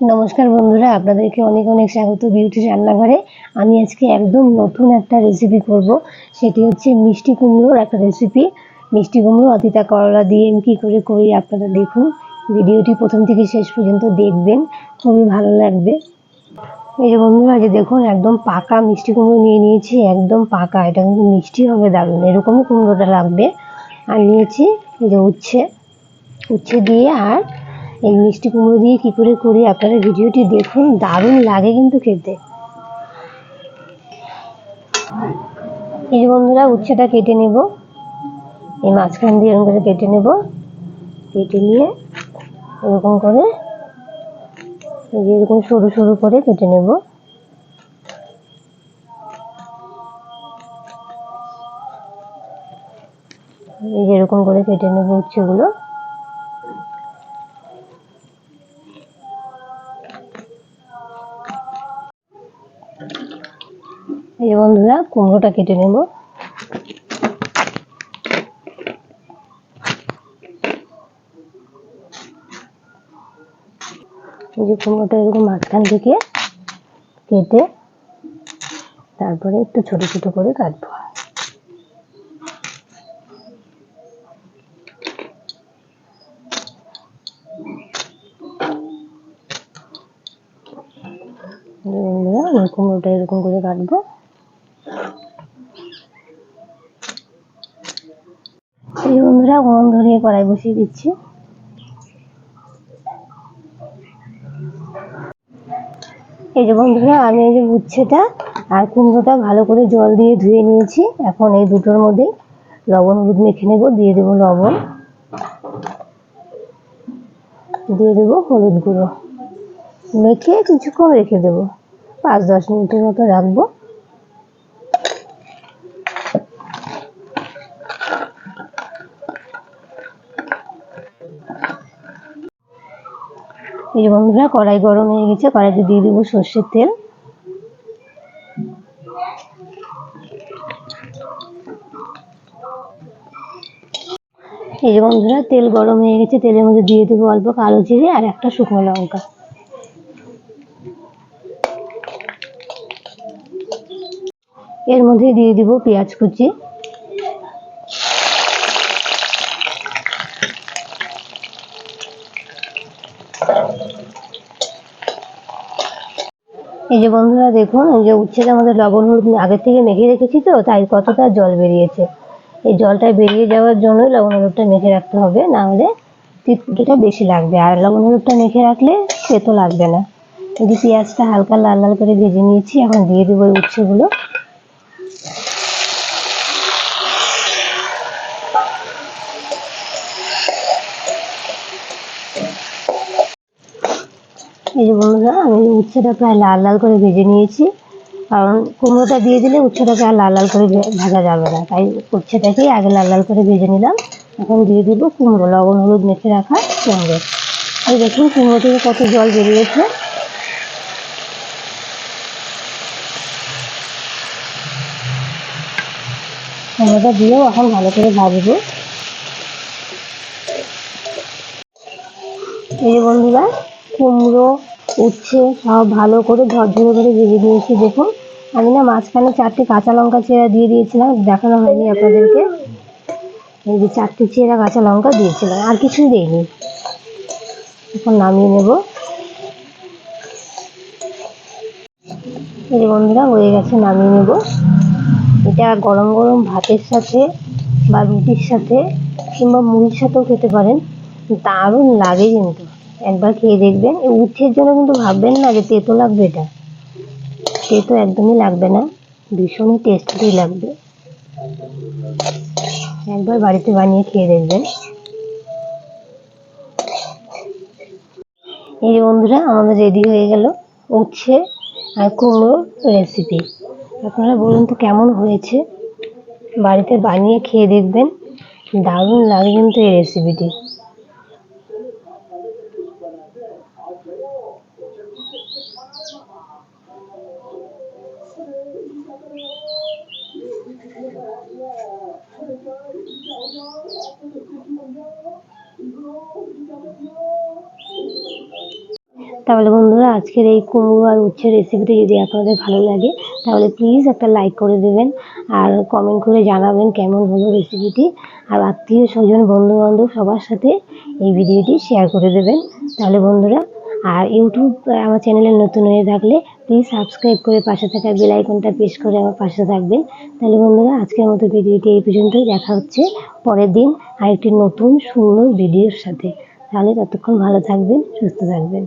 নমস্কার বন্ধুরা, আপনাদেরকে অনেক অনেক স্বাগত বিউটি রান্নাঘরে। আমি আজকে একদম নতুন একটা রেসিপি করব, সেটি হচ্ছে মিষ্টি কুমড়োর একটা রেসিপি মিষ্টি কুমড়ো অতিতা করলা দিয়ে আমি কী করে করি আপনারা দেখুন। ভিডিওটি প্রথম থেকে শেষ পর্যন্ত দেখবেন, খুবই ভালো লাগবে। এই যে বন্ধুরা যে দেখুন, একদম পাকা মিষ্টি কুমড়ো নিয়ে নিয়েছি, একদম পাকা। এটা কিন্তু মিষ্টি হবে দারুণ, এরকমই কুমড়োটা লাগবে। আর নিয়েছি এই যে উচ্ছে। উচ্ছে দিয়ে আর এই মিষ্টি কুমড়ো দিয়ে কী করে করি আপনারা ভিডিওটি দেখুন। দারুণ লাগে কিন্তু খেতে। এই বন্ধুরা, উচ্ছেটা কেটে নেব। এই মাঝখান দিয়ে এরকম করে কেটে নেব। কেটে নিয়ে এরকম করে এই যে এরকম সরু সরু করে কেটে নেব। এই এরকম করে কেটে নেব উচ্ছেগুলো। এই বন্ধুরা, কুমড়োটা কেটে নেব। এই যে কুমড়োটা এরকম মাঝখান থেকে কেটে তারপরে একটু ছোট ছোট করে কাটবো এই যে বন্ধুরা আমি কুমড়োটা এরকম করে কাটবো। এই বন্ধুরা গরম ধরিয়ে কড়াই বসিয়ে দিচ্ছি। এই যে বন্ধুরা, আমি এই যে উচ্ছেটা আর কুমড়োটা ভালো করে জল দিয়ে ধুয়ে নিয়েছি। এখন এই দুটোর মধ্যে লবণ হলুদ মেখে নেব, দিয়ে দেবো লবণ। দিয়ে দেবো হলুদ গুঁড়ো। মেখে কিছুক্ষণ রেখে দেবো। পাঁচ, দশ মিনিটের মতো রাখব। এই বন্ধুরা, কড়াই গরম হয়ে গেছে, কড়াইতে দিয়ে দেবো সর্ষের তেল। এই বন্ধুরা, তেল গরম হয়ে গেছে, তেলের মধ্যে দিয়ে দেবো অল্প কালো জিরে আর একটা শুকনো লঙ্কা। এর মধ্যে দিয়ে দিব পেঁয়াজ কুচি। এই যে বন্ধুরা দেখুন, এই যে উচ্ছেটা আমাদের লবণ হলুদ আগের থেকে মেখে রেখেছি তো, তাই কতটা জল বেরিয়েছে। এই জলটা বেরিয়ে যাওয়ার জন্যই লবণ হলুদটা মেখে রাখতে হবে, না হলে তিতকুটিটা বেশি লাগবে। আর লবণ হলুদটা মেখে রাখলে তেতো লাগবে না। এই যে পেঁয়াজটা হালকা লাল লাল করে ভেজে নিয়েছি, এখন দিয়ে দেবো উচ্ছেগুলো। এই যে বন্ধুরা, আমি উচ্ছেটা প্রায় লাল লাল করে ভেজে নিয়েছি। কারণ কুমড়োটা দিয়ে দিলে উচ্ছেটাকে আর লাল লাল করে ভাজা যাবে না। তাই উচ্ছেটাকেই আগে লাল লাল করে ভেজে নিলাম। এখন দিয়ে দিব কুমড়ো, লবণ, হলুদ মেখে রাখা কুমড়ো। এই দেখুন, কুমড়ো থেকে কত জল বেরিয়েছে। কুমড়োটা দিয়েও এখন ভালো করে ভাজবো। এই বন্ধুরা কুমড়ো, উচ্ছে, সব ভালো করে ঝরঝরে করে ভেজে দিয়েছি দেখুন, আমি না মাঝখানে চারটে কাঁচা লঙ্কা চেরা দিয়ে দিয়েছিলাম, দেখানো হয়নি আপনাদেরকে। এই যে চারটে চেরা কাঁচা লঙ্কা দিয়েছিলাম, আর কিছুই দেইনি। এখন নামিয়ে নেব। এই বন্ধুরা, হয়ে গেছে, নামিয়ে নেব। এটা গরম গরম ভাতের সাথে বা রুটির সাথে কিংবা মুড়ির সাথেও খেতে পারেন। দারুণ লাগে কিন্তু। একবার খেয়ে দেখবেন। এই উচ্ছের জন্য কিন্তু ভাববেন না যে তেতো লাগবে এটা। তেতো একদমই লাগবে না। ভীষণই টেস্টি লাগবে। একবার বাড়িতে বানিয়ে খেয়ে দেখবেন। এই যে বন্ধুরা, আমাদের রেডি হয়ে গেল উচ্ছে আর কুমড়োর রেসিপি আপনারা বলুন তো কেমন হয়েছে? বাড়িতে বানিয়ে খেয়ে দেখবেন। দারুণ লাগে কিন্তু এই রেসিপিটি তাহলে বন্ধুরা, আজকের এই কুমড়ো আর উচ্ছের রেসিপিটি যদি আপনাদের ভালো লাগে, তাহলে প্লিজ একটা লাইক করে দেবেন আর কমেন্ট করে জানাবেন কেমন হলো রেসিপিটি আর আত্মীয় স্বজন বন্ধু বান্ধব সবার সাথে এই ভিডিওটি শেয়ার করে দেবেন। তাহলে বন্ধুরা, আর ইউটিউব আমার চ্যানেলে নতুন হয়ে থাকলে প্লিজ সাবস্ক্রাইব করে পাশে থাকা বেল আইকনটা প্রেস করে আমার পাশে থাকবেন। তাহলে বন্ধুরা, আজকের মতো ভিডিওটি এই পর্যন্তই। দেখা হচ্ছে পরের দিন আরেকটি নতুন সুন্দর ভিডিওর সাথে। তাহলে ততক্ষণ ভালো থাকবেন, সুস্থ থাকবেন।